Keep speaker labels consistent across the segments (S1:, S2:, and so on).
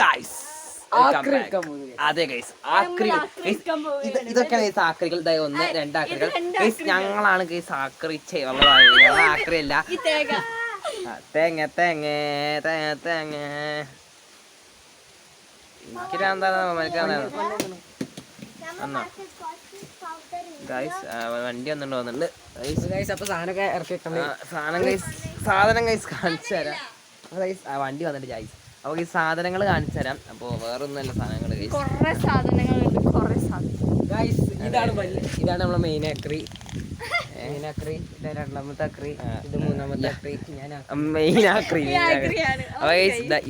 S1: Guys അതെ guys ആക്രി guys ആക്രികൾ. ദേ ഒന്ന് രണ്ടാക്രികൾ ഗൈസ് ഞങ്ങളാണ് ഗൈസ് ആക്രിച്ചേ ഞങ്ങൾ ആക്രിയല്ല. ആ, തേങ്ങ തേങ്ങ തേങ്ങ. തേങ്ങ ഗൈസ് വണ്ടി വന്നിട്ട് വന്നിട്ടുണ്ട് ഗൈസ്
S2: അപ്പൊ സാധനമൊക്കെ ഇറക്കി
S1: സാധനം സാധനം കാണിച്ചു തരാം. ഗൈസ് വണ്ടി വന്നിട്ട് ജായിസ് അപ്പൊ ഈ സാധനങ്ങൾ കാണിച്ചു തരാം. അപ്പൊ വേറൊന്നുമല്ല സാധനങ്ങൾ
S3: സാധനങ്ങളുണ്ട് കുറേ സാധനം
S2: ഇതാണ് ഇതാണ് നമ്മളെ മെയിൻ അക്രി മെയിൻ അക്രി ഇത് രണ്ടാമത്തെ അക്രി ഇത് മൂന്നാമത്തെ അക്രി
S1: മെയിൻ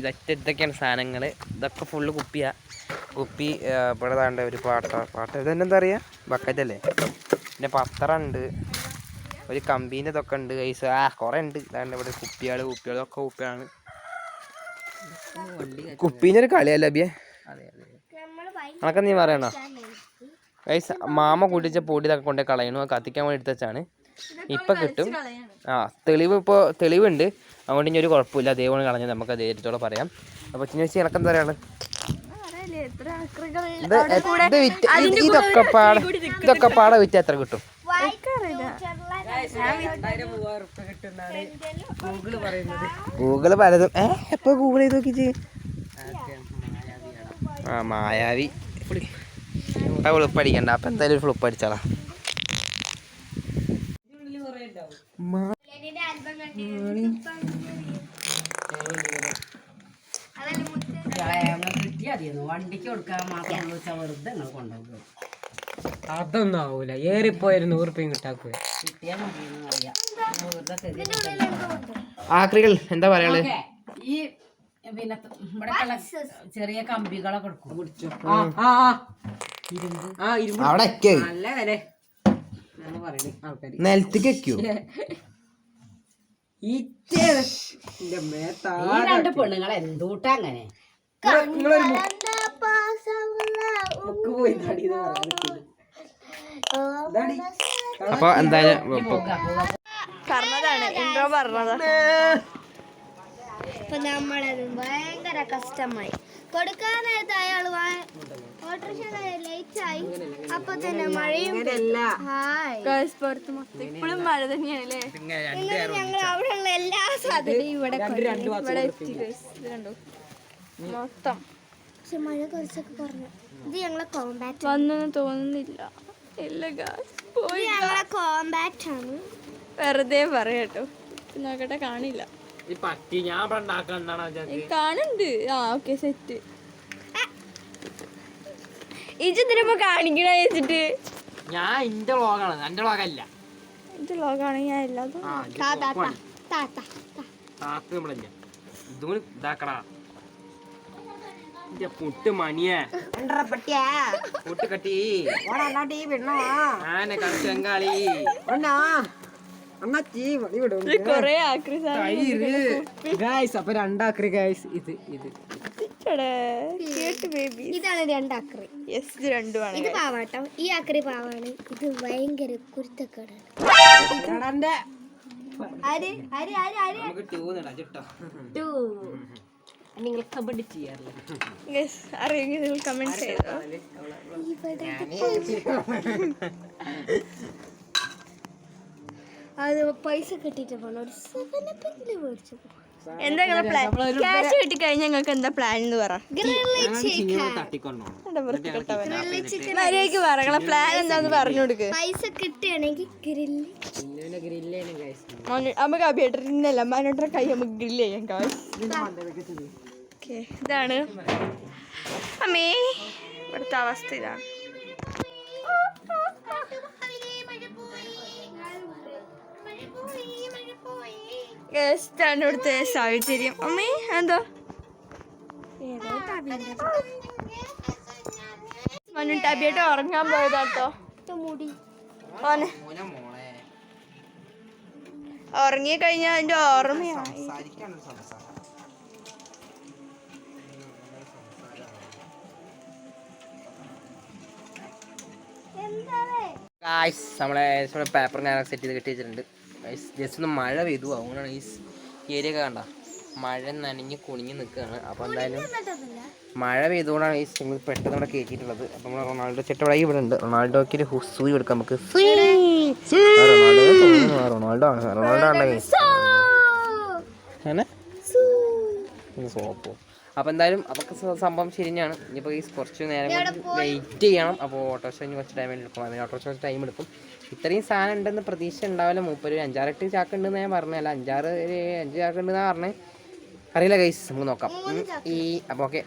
S1: ഇതൊക്കെ ഇതൊക്കെയാണ് സാധനങ്ങൾ ഇതൊക്കെ ഫുള്ള് കുപ്പിയാ. കുപ്പി ഇവിടെ താണ്ട ഒരു പാട്ട പാട്ട. ഇതെന്നെ എന്താ പറയാ? ബക്കറ്റ് അല്ലേ? പിന്നെ പത്രം ഉണ്ട്. ഒരു കമ്പീന്റെ ഇതൊക്കെ ഉണ്ട് കൈസ് ആ കുറെ ഉണ്ട്. ഇതാണ്ട് ഇവിടെ കുപ്പികൾ കുപ്പികൾ ഇതൊക്കെ കുപ്പിയാണ് കുപ്പീന്റെ ഒരു കളിയല്ല അബിയെ?
S2: അതെ അതെ
S1: അതൊക്കെ നീ പറയണോ? ഗൈസ് മാമ കൂട്ടിച്ച പൊടി ഇതൊക്കെ കൊണ്ടേ കളയണു അത് കത്തിക്കാൻ വേണ്ടി എടുത്തുവെച്ചാണ് ഇപ്പൊ കിട്ടും. ആ തെളിവ് ഇപ്പോൾ തെളിവുണ്ട്. അതുകൊണ്ട് ഇനി ഒരു കുഴപ്പമില്ല. അതേപോലെ കളഞ്ഞത് നമുക്ക് അതേറ്റോളം പറയാം. അപ്പോൾ ചിന്ന ചേച്ചി എനക്കെന്താ പറയാണ് ഇതൊക്കെ പാടെ ഇതൊക്കെ പാടെ വിറ്റ് എത്ര കിട്ടും? ഗൂഗിൾ പലതും. ഏ എപ്പോ ഗൂഗിൾ ചെയ്ത് നോക്കി
S2: ആക്കെ
S1: ആ മായാവി. ഫ്ലിപ്പ് അടിക്കണ്ട. അപ്പൊ എന്തായാലും ഫ്ലിപ്പ് അടിച്ചാളാ.
S4: വണ്ടിക്ക് കൊടുക്കാൻ മാത്രം വെറുതെ നിങ്ങൾ കൊണ്ടുപോകും.
S2: അതൊന്നും ആവൂല ഏറിപ്പോയൊരു നൂറ് രൂപയും
S4: കിട്ടാക്കൂ
S1: ആക്രികൾ എന്താ
S4: പറയാൾ? ഈ പിന്നെ ഇവിടെ ചെറിയ കമ്പികളെ കൊടുക്കും
S2: ആ ആ ആ. ആ ഇരുമ്പ്.
S1: അവിടെ
S2: നല്ല വില.
S1: നിലത്തേക്ക് വെക്കൂ.
S4: ഈ രണ്ട് പെണ്ണുങ്ങളെ എന്തൂട്ടാ അങ്ങനെ?
S2: നിങ്ങളൊരു
S1: അപ്പൊ എന്തായാലും ഇപ്പൊ
S3: പറഞ്ഞതാണ് ഇൻട്രോ പറഞ്ഞതാ
S5: അപ്പൊ നമ്മളത് ഭയങ്കര കഷ്ടമായി. കൊടുക്കാൻ നേരത്തെ അയാൾ ഓട്ടോറിക്ഷ ലേറ്റ് ആയി. അപ്പൊ തന്നെ മഴയും
S3: പുറത്ത് മൊത്തം ഇപ്പോഴും മഴ തന്നെയാണ് അല്ലേ
S5: ഇന്നലെ ഞങ്ങൾ അവിടെയുള്ള എല്ലാ സാധനവും ഇവിടെ
S3: ഇവിടെ എത്തി കണ്ടു? മൊത്തം.
S5: പക്ഷെ മഴ കുറച്ചൊക്കെ കുറഞ്ഞു. ഇത് ഞങ്ങളെ കോമ്പാക്ട്
S3: വന്നൊന്നും തോന്നുന്നില്ല. ഇല്ല പോയി
S5: കോമ്പാക്ട് ആണ്.
S3: വെറുതെ പറയട്ടോ നോക്കട്ടെ കാണില്ല.
S2: ഈ പട്ടി ഞാൻ ഇവിടെ ഉണ്ടാക്കാൻ എന്താണ്
S3: കാണുന്നുണ്ട്. ആ ഓക്കെ സെറ്റ് ഇജെന്തിനപ്പോ കാണിക്കണ വെച്ചിട്ട്.
S2: ഞാൻ ഇന്റെ ലോകാണ് എന്റെ ലോകല്ല
S3: എന്റെ ലോകാണ് ഞാൻ എല്ലാതും
S5: താത്ത താത്ത
S2: താത്ത നമ്മളില്ല? ഇതും കൂടി ഇതാക്കടാ. ഇന്റെ പുട്ട് മണിയേ പുട്ട് കട്ടി ആന കച്ചങ്കാളി
S3: ഇത് കൊറേ ആക്രി
S2: ഗായ്സ് അപ്പൊ രണ്ടാക്രി ഗായ്സ് ഇത് ഇത്
S5: ഇതാണ് രണ്ടാക്രി
S3: യെസ് രണ്ടുമാണ്
S5: ഇത് പാവാട്ടോ. ഈ ആക്രി പാവാണ്. ഇത് ഭയങ്കര കുരുത്തക്കേടാണ്. ആര് ആര് ആര് ആര്
S2: ടൂ
S4: നിങ്ങൾ കബഡി ചെയ്യാറില്ല?
S3: യെസ് അറിയെങ്കിൽ നിങ്ങൾ കമന്റ് ചെയ്തോ.
S5: അത് പൈസ കിട്ടിയിട്ട് പോണം. ഒരു സെവൻ അപ്പെങ്കിലും മേടിച്ചു.
S3: എന്താ നിങ്ങളെ പ്ലാൻ ക്യാഷ് കിട്ടി കഴിഞ്ഞാൽ നിങ്ങൾക്ക് എന്താ പ്ലാൻ എന്ന് പറ. പ്ലാൻ എന്താന്ന് പറഞ്ഞു കൊടുക്ക്.
S5: പൈസ കിട്ടുകയാണെങ്കിൽ
S3: നമുക്ക് മനോട്ടറെ കൈ നമുക്ക് ഗ്രില്ല് ചെയ്യാം ഇതാണ്. അമ്മേ ഇവിടുത്തെ അവസ്ഥ ഇതാണ്. ഗസ്റ്റാണ് ഇവിടുത്തെ സാഹചര്യം. അമ്മേ എന്തോ? മനു ടബിയായിട്ട് ഉറങ്ങാൻ പോയതാട്ടോ.
S5: മുടി
S3: മോനെ. ഉറങ്ങി കഴിഞ്ഞാൽ അതിന്റെ ഓർമ്മയായി.
S1: ഗായ്സ് നമ്മളെ നമ്മുടെ പേപ്പർ ഞാനൊക്കെ സെറ്റ് ചെയ്ത് കെട്ടി വെച്ചിട്ടുണ്ട്. ഗൈസ് ജസ്റ്റ് ഒന്ന് മഴ പെയ്തു. അതുകൊണ്ടാണ് ഈ ഏരിയ ഒക്കെ കണ്ട. മഴ നനഞ്ഞ് കുണിഞ്ഞ് നിൽക്കുകയാണ് അപ്പോൾ എന്തായാലും മഴ പെയ്തുകൊണ്ടാണ് ഈ സിംഗിൾ പെട്ടെന്ന് ഇവിടെ കയറ്റിയിട്ടുള്ളത് അപ്പോൾ നമ്മൾ റൊണാൾഡോ ചെട്ടവിടെ ഇവിടെ ഉണ്ട്. റൊണാൾഡോക്ക് ഒരു സൂയി കൊടുക്കാം നമുക്ക്. റൊണാൾഡോ. റൊണാൾഡോ ആണ്. റൊണാൾഡോ ആണ്. അങ്ങനെ സോപ്പോ അപ്പോൾ എന്തായാലും അതൊക്കെ സംഭവം ശരിയാണ്. ഇനിയിപ്പോൾ ഈ കുറച്ച് നേരം വെയിറ്റ് ചെയ്യണം. അപ്പോൾ ഓട്ടോറിക്ഷ കുറച്ച് ടൈം എടുക്കും. അതിന് ഓട്ടോറിക്ഷ കുറച്ച് ടൈം എടുക്കും. ഇത്രയും സാധനം ഉണ്ടെന്ന് പ്രതീക്ഷ ഉണ്ടാവില്ല. മൂപ്പര് അഞ്ചാറ് എട്ട് ചാക്ക് ഉണ്ടെന്ന് ഞാൻ പറഞ്ഞല്ല അഞ്ചാറ് ഒരു അഞ്ച് ചാക്ക് ഉണ്ടെന്നാണ് പറഞ്ഞത് അറിയില്ല ഗൈസ് നമുക്ക് നോക്കാം. ഈ അപ്പോൾ ഓക്കെ